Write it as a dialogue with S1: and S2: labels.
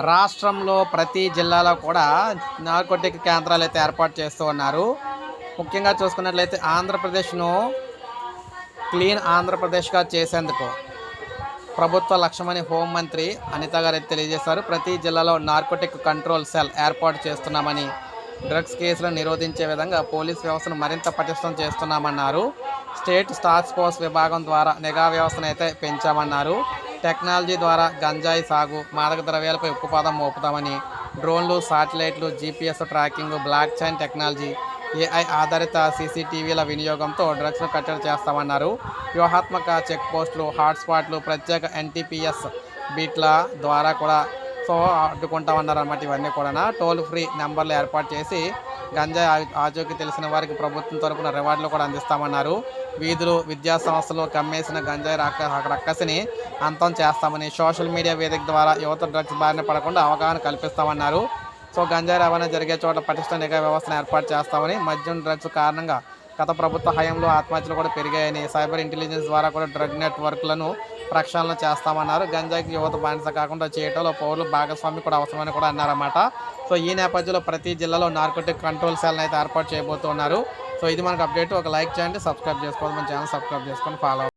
S1: రాష్ట్రంలో ప్రతి జిల్లాలో కూడా నార్కోటిక్ కేంద్రాలు అయితే ఏర్పాటు చేస్తూ ఉన్నారు. ముఖ్యంగా చూసుకున్నట్లయితే ఆంధ్రప్రదేశ్ను క్లీన్ ఆంధ్రప్రదేశ్గా చేసేందుకు ప్రభుత్వ లక్ష్యమని హోంమంత్రి అనిత గారు తెలియజేశారు. ప్రతి జిల్లాలో నార్కోటిక్ కంట్రోల్ సెల్ ఏర్పాటు చేస్తున్నామని డ్రగ్స్ కేసులను నిరోధించే విధంగా పోలీస్ వ్యవస్థను మరింత పటిష్టం చేస్తున్నామన్నారు. స్టేట్ టాస్క్ ఫోర్స్ విభాగం ద్వారా నిఘా వ్యవస్థను అయితే పెంచామన్నారు. టెక్నాలజీ ద్వారా గంజాయి సాగు మాదక ద్రవ్యాలపై ఉక్కుపాదం మోపుతామని డ్రోన్లు శాటిలైట్లు GPS tracking blockchain technology AI ఆధారిత సీసీటీవీల వినియోగంతో డ్రగ్స్ను కట్టడి చేస్తామన్నారు. వ్యూహాత్మక చెక్ పోస్టులు హాట్స్పాట్లు ప్రత్యేక ఎన్టీపీఎస్ బీట్ల ద్వారా కూడా సో అడ్డుకుంటామన్నారు అన్నమాట ఇవన్నీ కూడా టోల్ ఫ్రీ నెంబర్లు ఏర్పాటు చేసి గంజాయి ఆ- ఆచూకీ తెలిసిన వారికి ప్రభుత్వం తరపున రివార్డులు కూడా అందిస్తామన్నారు. వీధులు విద్యా సంస్థలు కమ్మేసిన గంజాయి రక్క రక్కసిని అంతం చేస్తామని సోషల్ మీడియా వేదిక ద్వారా యువత డ్రగ్స్ బారిన పడకుండా అవగాహన కల్పిస్తామన్నారు. సో గంజాయి రవాణా జరిగే చోట పటిష్ట నిఘా వ్యవస్థను ఏర్పాటు చేస్తామని మద్యం డ్రగ్స్ కారణంగా గత ప్రభుత్వ హయాంలో ఆత్మహత్యలు కూడా పెరిగాయని సైబర్ ఇంటెలిజెన్స్ ద్వారా కూడా డ్రగ్ నెట్వర్క్లను ప్రక్షాళన చేస్తామన్నారు. గంజాయికి యువత బానిస కాకుండా చేయటంలో పౌరులు భాగస్వామి కూడా అవసరమని కూడా అన్నారన్నమాట. సో ఈ నేపథ్యంలో ప్రతి జిల్లాలో నార్కోటిక్ కంట్రోల్ సెల్ అయితే ఏర్పాటు చేయబోతున్నారు. సో ఇది మనకు అప్డేట్. ఒక లైక్ చేయండి సబ్స్క్రైబ్ చేసుకోండి మన ఛానల్ సబ్స్క్రైబ్ చేసుకొని ఫాలో